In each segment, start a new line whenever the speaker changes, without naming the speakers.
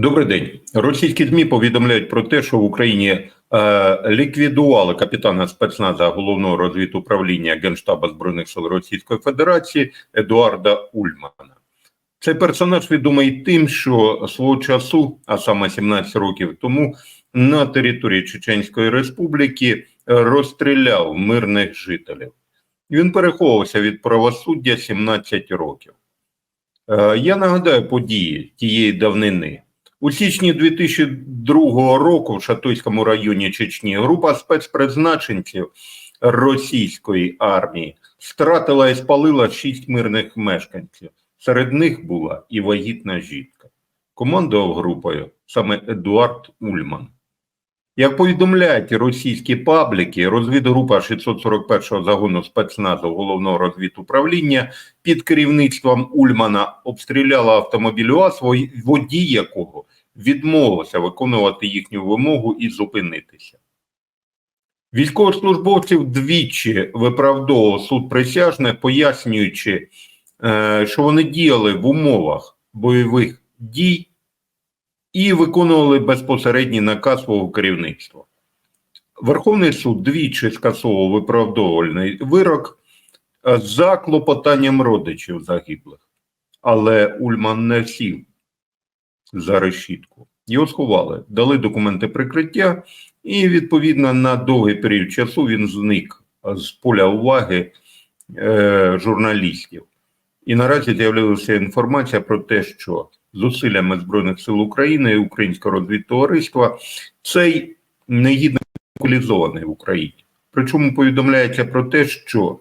Добрий день. Російські ЗМІ повідомляють про те, що в Україні е, ліквідували капітана спецназа головного розвідуправління Генштабу Збройних сил Російської Федерації Едуарда Ульмана. Цей персонаж відомий тим, що свого часу, а саме 17 років тому, на території Чеченської Республіки розстріляв мирних жителів. Він переховувався від правосуддя 17 років. Е, Я нагадаю події тієї давнини. У січні 2002 року в Шатойському районі Чечні група спецпризначенців російської армії стратила і спалила шість мирних мешканців. Серед них була і вагітна жінка. Командував групою саме Едуард Ульман. Як повідомляють російські пабліки, розвідгрупа 641-го загону спецназу головного розвідуправління під керівництвом Ульмана обстріляла автомобіль УАЗ, водій якого відмовився виконувати їхню вимогу і зупинитися. Військовослужбовців двічі виправдовував суд присяжних, пояснюючи, е, що вони діяли в умовах бойових дій і виконували безпосередній наказ свого керівництва. Верховний суд двічі скасовував виправдовувальний вирок е, за клопотанням родичів загиблих, але Ульман не сів за решітку. Його сховали, дали документи прикриття, і відповідно на довгий період часу він зник з поля уваги е, журналістів. І наразі з'явилася інформація про те, що зусиллями Збройних сил України і Українського розвідтовариства цей негідник локалізований в Україні. Причому повідомляється про те, що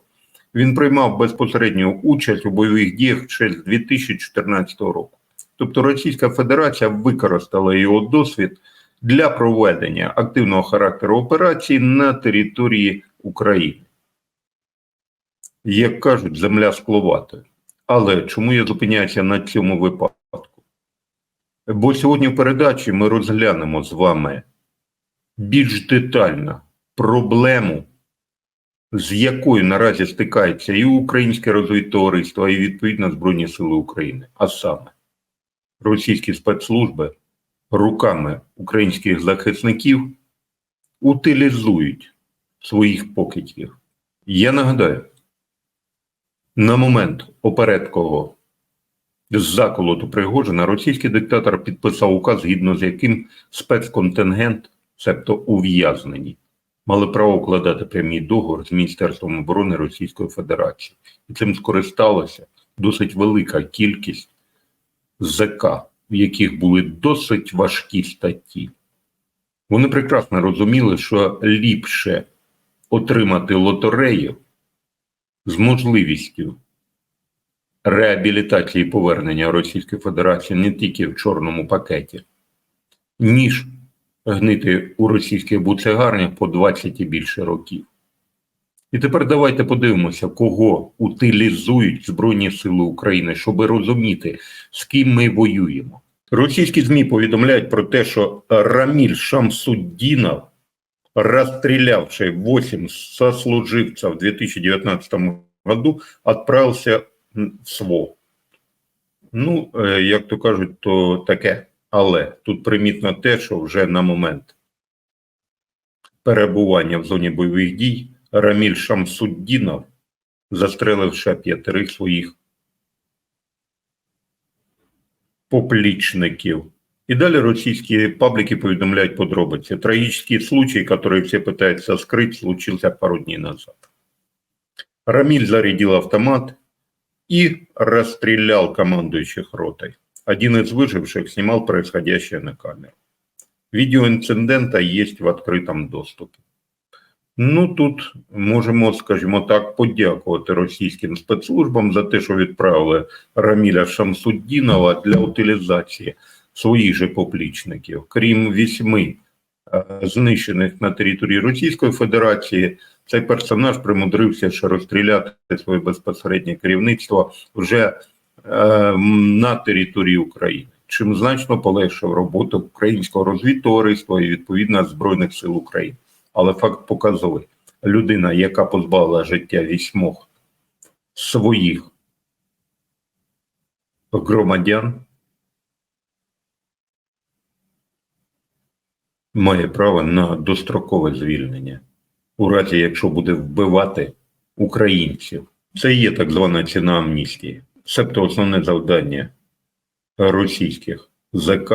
він приймав безпосередню участь у бойових діях ще з 2014 року. Тобто Російська Федерація використала його досвід для проведення активного характеру операцій на території України. Як кажуть, земля скловата. Але чому я зупиняюся на цьому випадку? Бо сьогодні в передачі ми розглянемо з вами більш детально проблему, з якою наразі стикається і українське розвідтовариство, і відповідно Збройні Сили України. А саме російські спецслужби руками українських захисників утилізують своїх покидьків. Я нагадаю, на момент опередкового заколоту Пригожина російський диктатор підписав указ, згідно з яким спецконтингент, себто ув'язнені, мали право укладати прямий договор з Міністерством оборони Російської Федерації. І цим скористалася досить велика кількість ЗК, в яких були досить важкі статті. Вони прекрасно розуміли, що ліпше отримати лотерею з можливістю реабілітації повернення Російської Федерації не тільки в чорному пакеті, ніж гнити у російських буцегарнях по 20 і більше років. І тепер давайте подивимося, кого утилізують Збройні Сили України, щоб розуміти, з ким ми воюємо. Російські ЗМІ повідомляють про те, що Раміль Шамсуддінов, расстрелявший 8 сослуживцев в 2019 году, отправился в СВО. Ну, е, як то кажуть, то таке. Але тут примітно те, що вже на момент перебування в зоні бойових дій Раміль Шамсуддінов застрелив ще п'ятерих своїх поплічників. И далее российские паблики поведомляют подробности. Трагический случай, который все пытаются скрыть, случился пару дней назад. Рамиль зарядил автомат и расстрелял командующих ротой. Один из выживших снимал происходящее на камеру. Видео инцидента есть в открытом доступе. Ну тут можемо, скажімо так, подякувати російським спецслужбам за те, що відправили Раміля Шамсуддінова для утилізації своїх же поплічників, крім вісьми е, знищених на території Російської Федерації, цей персонаж примудрився ще розстріляти своє безпосереднє керівництво вже е, на території України, чим значно полегшив роботу українського розвідтовариства і відповідно Збройних сил України. Але факт показовий. Людина, яка позбавила життя вісьмох своїх громадян, має право на дострокове звільнення у разі, якщо буде вбивати українців. Це є так звана ціна амністії. Себто основне завдання російських ЗК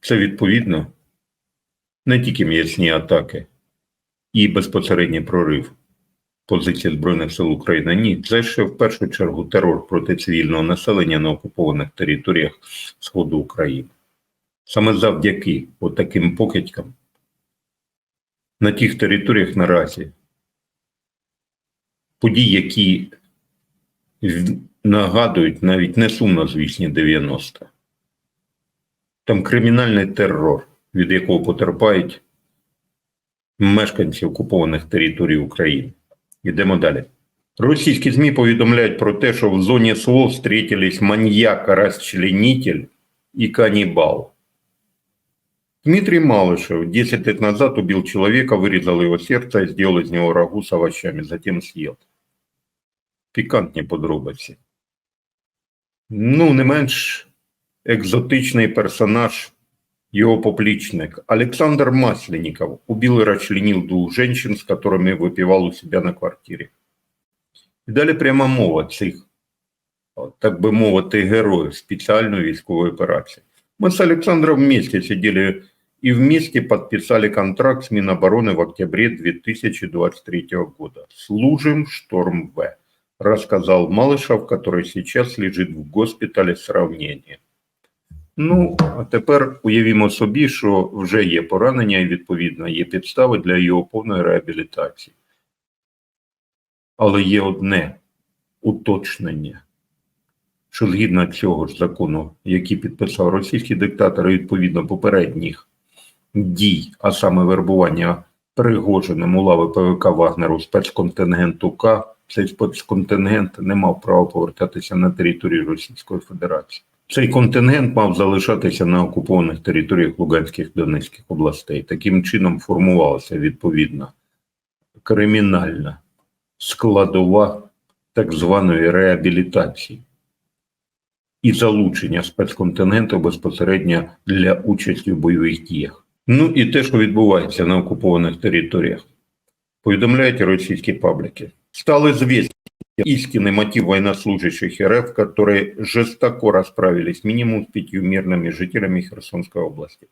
це відповідно не тільки м'ясні атаки і безпосередній прорив позиції Збройних сил України. Ні, це ще в першу чергу терор проти цивільного населення на окупованих територіях Сходу України. Саме завдяки таким покидькам на тих територіях наразі події, які нагадують навіть не сумнозвісні 90. Там кримінальний терор, від якого потерпають мешканці окупованих територій України. Йдемо далі. Російські ЗМІ повідомляють про те, що в зоні СВО встретились маньяк, расчленитель и каннибал. Дмитрий Малышев 10 лет назад убил человека, вырезал его сердце и сделал из него рагу с овощами, затем съел. Пікантні подробиці. Ну, не менш екзотичний персонаж, его поплечник. Александр Масленников убил и расчленил двух женщин, с которыми выпивал у себя на квартире. І далі пряма мова цих, от, так би мовити, героїв спеціальної військової операції. Мы с Александром вместе сидели и вместе подписали контракт с Минобороны в октябре 2023 года. Служим Шторм В, рассказал Малышев, который сейчас лежит в госпитале сравнения. Ну, а тепер уявімо собі, що вже є поранення і відповідно є підстави для його повної реабілітації. Але є одне уточнення, що згідно цього ж закону, який підписав російський диктатор, і відповідно попередніх дій, а саме вербування Пригожиним у лави ПВК Вагнеру спецконтингенту К, цей спецконтингент не мав права повертатися на територію Російської Федерації. Цей контингент мав залишатися на окупованих територіях Луганських Донецьких областей. Таким чином формувалася відповідна кримінальна складова так званої реабілітації і залучення спецконтингенту безпосередньо для участі в бойових діях. Ну і те, що відбувається на окупованих територіях, повідомляють російські пабліки. Стали звісті истинный мотив военнослужащих РФ, которые жестоко расправились минимум с пятью мирными жителями Херсонской области.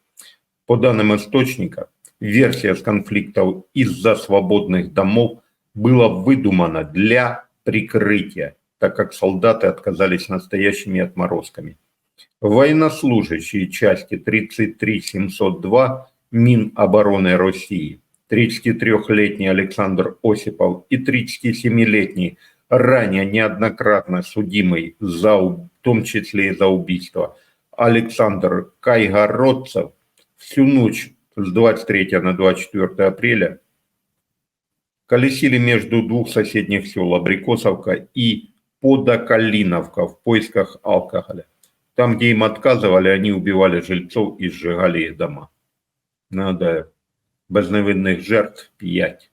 По данным источника, версия с конфликтов из-за свободных домов была выдумана для прикрытия, так как солдаты отказались настоящими отморозками. Военнослужащие части 33702 Минобороны России, 33-летний Александр Осипов и 37-летний ранее неоднократно судимый, за, в том числе и за убийство, Александр Кайгородцев всю ночь с 23 на 24 апреля колесили между двух соседних сел Абрикосовка и Подокалиновка в поисках алкоголя. Там, где им отказывали, они убивали жильцов и сжигали их дома. Нагадаю, безневинних жертв 5.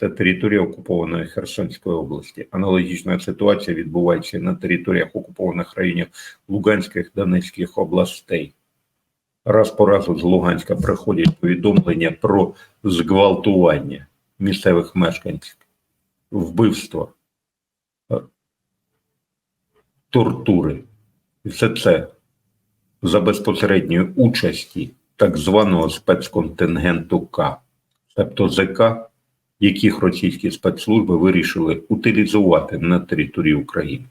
Це територія окупованої Херсонської області. Аналогічна ситуація відбувається на територіях окупованих районів Луганських Донецьких областей. Раз по разу з Луганська приходять повідомлення про зґвалтування місцевих мешканців, вбивство, е, тортури. І все це за безпосередньої участі так званого спецконтингенту К, тобто ЗК, яких російські спецслужби вирішили утилізувати на території України.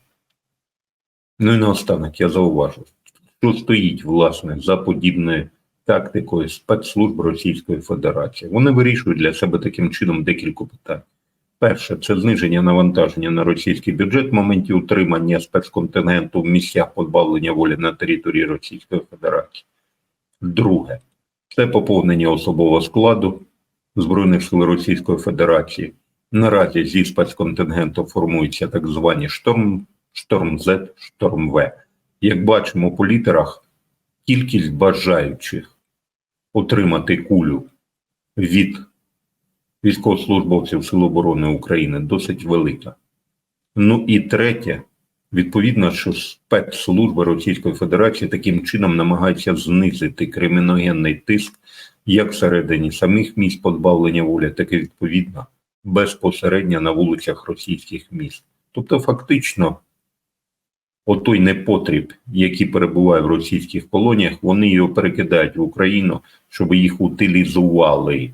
Ну і наостанок я зауважу, що стоїть власне за подібною тактикою спецслужб Російської Федерації. Вони вирішують для себе таким чином декілька питань. Перше, це зниження навантаження на російський бюджет в моменті утримання спецконтингенту в місцях позбавлення волі на території Російської Федерації. Друге, це поповнення особового складу Збройних сил Російської Федерації. Наразі зі спецконтингенту формуються так звані шторм, шторм З, шторм В. Як бачимо по літерах, кількість бажаючих отримати кулю від військовослужбовців Сил оборони України досить велика. Ну і третє, Відповідно, що спецслужби Російської Федерації таким чином намагаються знизити криміногенний тиск як всередині самих міст позбавлення волі, так і відповідно безпосередньо на вулицях російських міст. Тобто, фактично, отой непотріб, який перебуває в російських колоніях, вони його перекидають в Україну, щоб їх утилізували.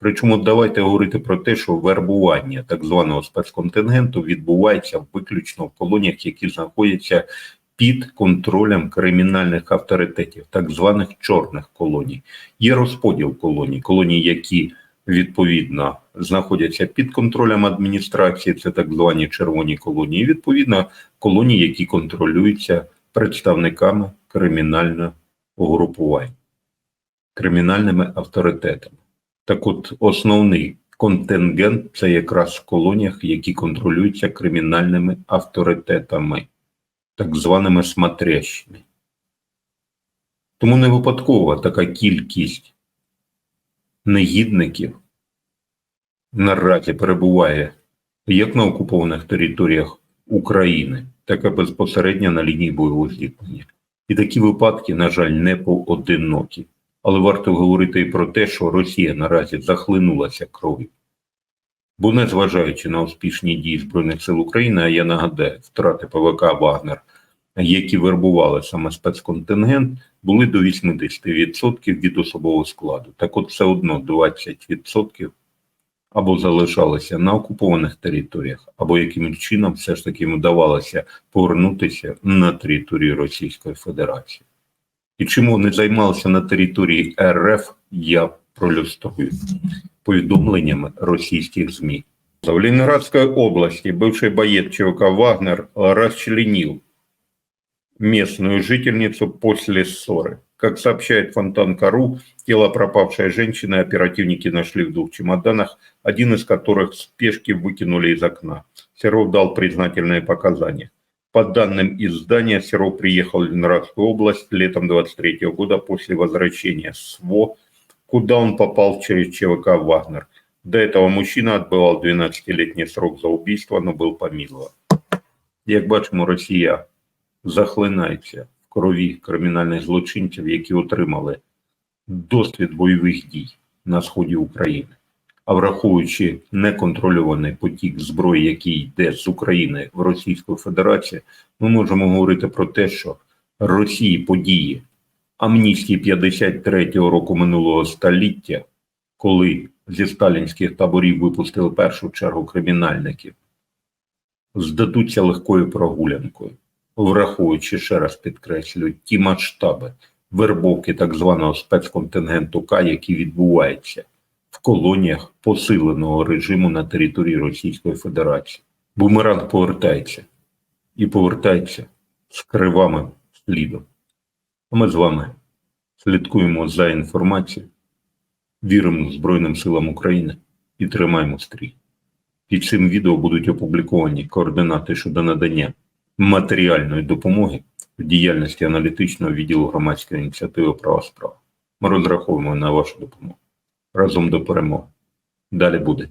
Причому давайте говорити про те, що вербування так званого спецконтингенту відбувається виключно в колоніях, які знаходяться під контролем кримінальних авторитетів, так званих чорних колоній. Є розподіл колоній, колонії, які відповідно знаходяться під контролем адміністрації, це так звані червоні колонії, і відповідно колонії, які контролюються представниками кримінального угрупування, кримінальними авторитетами. Так от, основний контингент це якраз в колоніях, які контролюються кримінальними авторитетами, так званими смотрящими. Тому не випадкова така кількість негідників наразі перебуває як на окупованих територіях України, так і безпосередньо на лінії бойового зіткнення. І такі випадки, на жаль, не поодинокі. Але варто говорити і про те, що Росія наразі захлинулася кров'ю. Бо, незважаючи на успішні дії Збройних сил України, а я нагадаю, втрати ПВК Вагнер, які вербували саме спецконтингент, були до 80% від особового складу. Так от все одно 20% або залишалися на окупованих територіях, або якимось чином все ж таки вдавалося повернутися на територію Російської Федерації. І чим вони займалися на території РФ, я пролюструю повідомленнями російських ЗМІ. В Ленинградской области бывший боец ЧВК «Вагнер» расчленил местную жительницу после ссоры. Как сообщает Фонтанка.ру, тело пропавшей женщины оперативники нашли в двух чемоданах, один из которых в спешке выкинули из окна. Серов дал признательные показания. По данным издания, Серов приехал в Ленинградскую область летом 23 года после возвращения с СВО, куда он попал через ЧВК «Вагнер». До этого мужчина отбывал 12-летний срок за убийство, но был помилован. Як бачимо, Росія захлинається в крові кримінальних злочинців, які отримали досвід бойових дій на сході України. А враховуючи неконтрольований потік зброї, який йде з України в Російську Федерацію, ми можемо говорити про те, що Росії події амністії 53-го року минулого століття, коли зі сталінських таборів випустили першу чергу кримінальників, здадуться легкою прогулянкою, враховуючи ще раз підкреслюю ті масштаби вербовки так званого спецконтингенту К, які відбуваються колоніях посиленого режиму на території Російської Федерації. Бумеранг повертається і повертається з кривавим слідом. А ми з вами слідкуємо за інформацією, віримо Збройним силам України і тримаємо стрій. Під цим відео будуть опубліковані координати щодо надання матеріальної допомоги в діяльності аналітичного відділу громадської ініціативи права справ. Ми розраховуємо на вашу допомогу. Разом до перемоги. Далі буде.